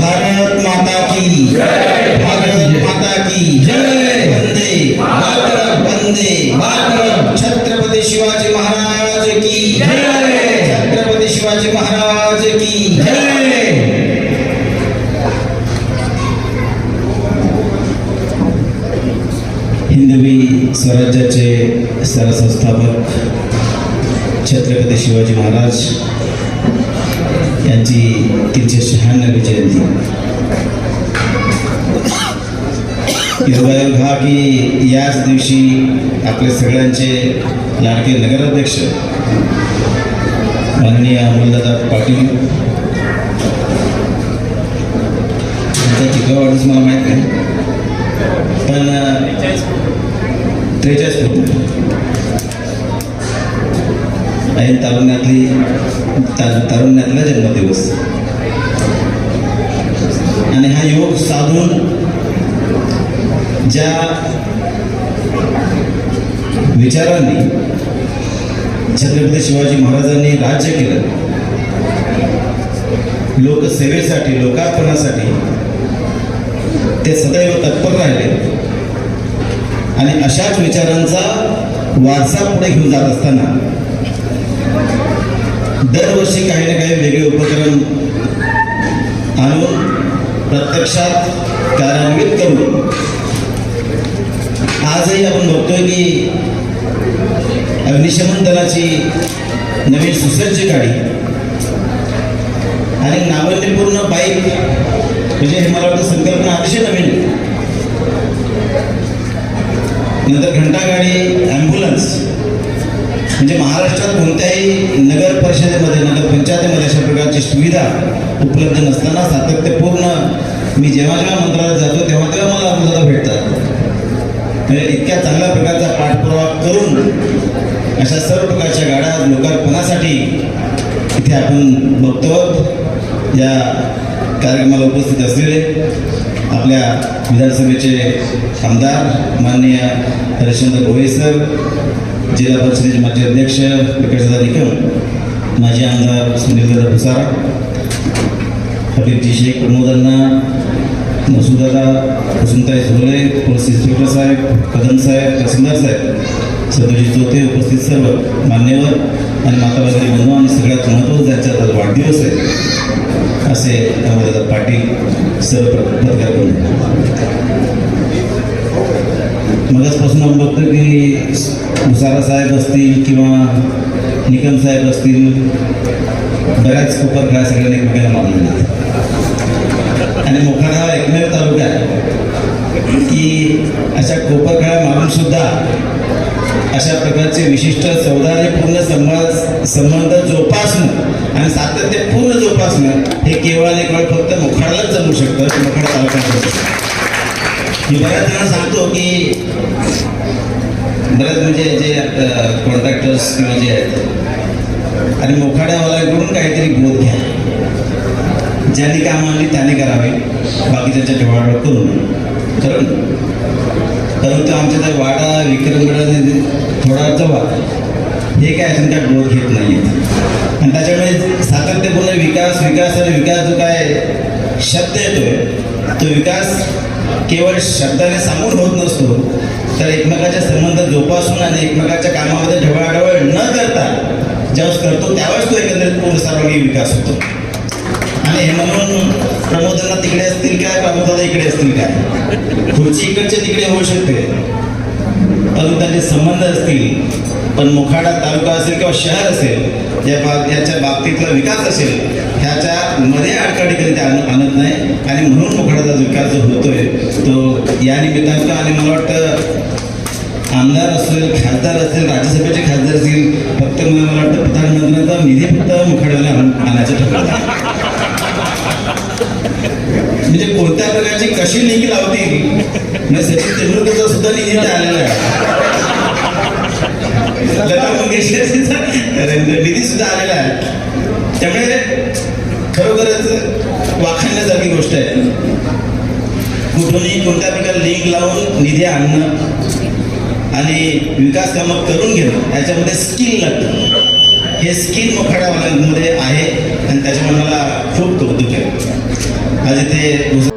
भारत माता की, भारत माता की, वंदे मातरम, वंदे शिवाजी महाराज की, छत्रपती शिवाजी महाराज की हिंदवी स्वराज्याचे सरसंस्थापक छत्रपती शिवाजी महाराज यांची तीनशे शहाण्णवी जयंती. योगायोग हा की याच दिवशी आपले सगळ्यांचे लाडके नगराध्यक्ष माननीय अमोलदादा पाटील. त्यांचा कितवा वाढदिवस मला माहीत नाही. पण त्रेचाळीस आहे. तारुण्यातली तारुण्यातला जन्मदिवस. आणि हा योग साधून ज्या विचारांनी छत्रपती शिवाजी महाराजांनी राज्य केलं लोकसेवेसाठी लोकार्पणासाठी ते सदैव तत्पर राहिले. आणि अशाच विचारांचा वारसा पुढे घेऊन जात असताना दरवर्षी काही ना काही वेगळे उपक्रम आणून प्रत्यक्षात कार्यान्वित करून आजही आपण बघतोय की अग्निशमन दलाची नवीन सुसज्ज गाडी आणि नावल्यपूर्ण बाईक म्हणजे हे मला वाटतं संकल्पना अतिशय नवीन. नंतर घंटा गाडी ॲम्ब्युलन्स म्हणजे महाराष्ट्रात कोणत्याही नगर परिषदेमध्ये नगर पंचायतीमध्ये अशा प्रकारची सुविधा उपलब्ध नसताना सातत्यपूर्ण मी जेव्हा जेव्हा मंत्रालयात जातो तेव्हा तेव्हा मला अमृता भेटतात. म्हणजे इतक्या चांगल्या प्रकारचा पाठपुरावा करून अशा सर्व प्रकारच्या गाड्या लोकार्पणासाठी इथे आपण बघतो. या कार्यक्रमाला उपस्थित असलेले आपल्या विधानसभेचे आमदार माननीय हरिश्चंद्र भोये सर जिल्हा परिषदेचे माजी अध्यक्ष प्रकाशदादा निकम माजी आमदार सुनीलदादा भुसारा हबीबजी शेख प्रमोदांना मसूदादा वसुंताई झोले पोलीस इन्स्पेक्टर साहेब कदम साहेब तहसीलदार साहेब सदोजी चौथे उपस्थित सर्व मान्यवर आणि माता बंधू आणि सगळ्यात महत्त्वाचं ज्यांचा आज वाढदिवस आहे असे अमरदादा पाटील सर्व पत्रकार मगजपासून आपण बघतो की मुसारा साहेब असतील किंवा निकम साहेब असतील बऱ्याच कुपर काय सगळ्यांनी एकमेकांना मानलेले आहेत. आणि मोखाडा हा एकमेव तालुका आहे की अशा कोपरखळ्या मारून सुद्धा अशा प्रकारचे विशिष्ट सौदार्यपूर्ण संबंध संबंध जोपासणं आणि सातत्यपूर्ण जोपासणं हे केवळ आणि केवळ फक्त मोखाडालाच जमू शकतं मोखाडा तालुक्यात मी बऱ्याच जणांना सांगतो की बऱ्याच म्हणजे जे कॉन्ट्रॅक्टर्स किंवा जे आहेत आणि मोखाड्यावाल्याकडून काहीतरी बोध घ्या. ज्यांनी काम आणली त्याने करावे बाकीच्या ठेवाडं करून खरं परंतु आमच्या त्या वाडा विक्रमगड थोडा जवळ हे काय अजून काय बोध घेत नाही आणि त्याच्यामुळे सातत्यपूर्ण विकास विकास आणि विकास जो काय शब्द येतोय तो विकास केवळ शब्दाने सांगून होत नसतो तर एकमेकाचे संबंध जोपासून आणि एकमेकाच्या कामामध्ये ढवळाढवळ न करता ज्यावेळेस करतो त्यावेळेस तो एकंदरीत पूर्ण सर्वांगीण विकास होतो. आणि हे म्हणून प्रमोदांना तिकडे असतील काय प्रमोदाला इकडे असतील काय? खुर्ची इकडचे तिकडे होऊ शकते. परंतु त्यांचे संबंध असतील पण मोखाडा तालुका असेल किंवा शहर असेल या बाब याच्या बाबतीतला विकास असेल ह्याच्या मध्ये अडचणी ते आणत नाही. आणि म्हणून मुखाडाचा विकास जो होतोय तो या निमित्तानं आणि मला वाटतं आमदार असेल खासदार असेल राज्यसभेचे खासदार असतील फक्त मला वाटतं प्रधानमंत्र्यांचा निधी फक्त मुखाड्याला आणायचं ठरवलं म्हणजे कोणत्या प्रकारची कशी लिंक लावतील? म्हणजे सचिन तेंडुलकरचा सुद्धा निधी आलेला आहे. निधी सुद्धा आलेला आहे त्यामुळे खरोखरच वाखाणण्यासारखी गोष्ट आहे. कुठूनही कोणत्या प्रकारे लिंक लावून निधी आणणं आणि विकास कामं करून घेणं याच्यामध्ये स्किल लागतं. हे स्किल मोखाड्यावाल्यांमध्ये आहे आणि त्याच्यामुळे मला खूप कौतुक आहे. आज इथे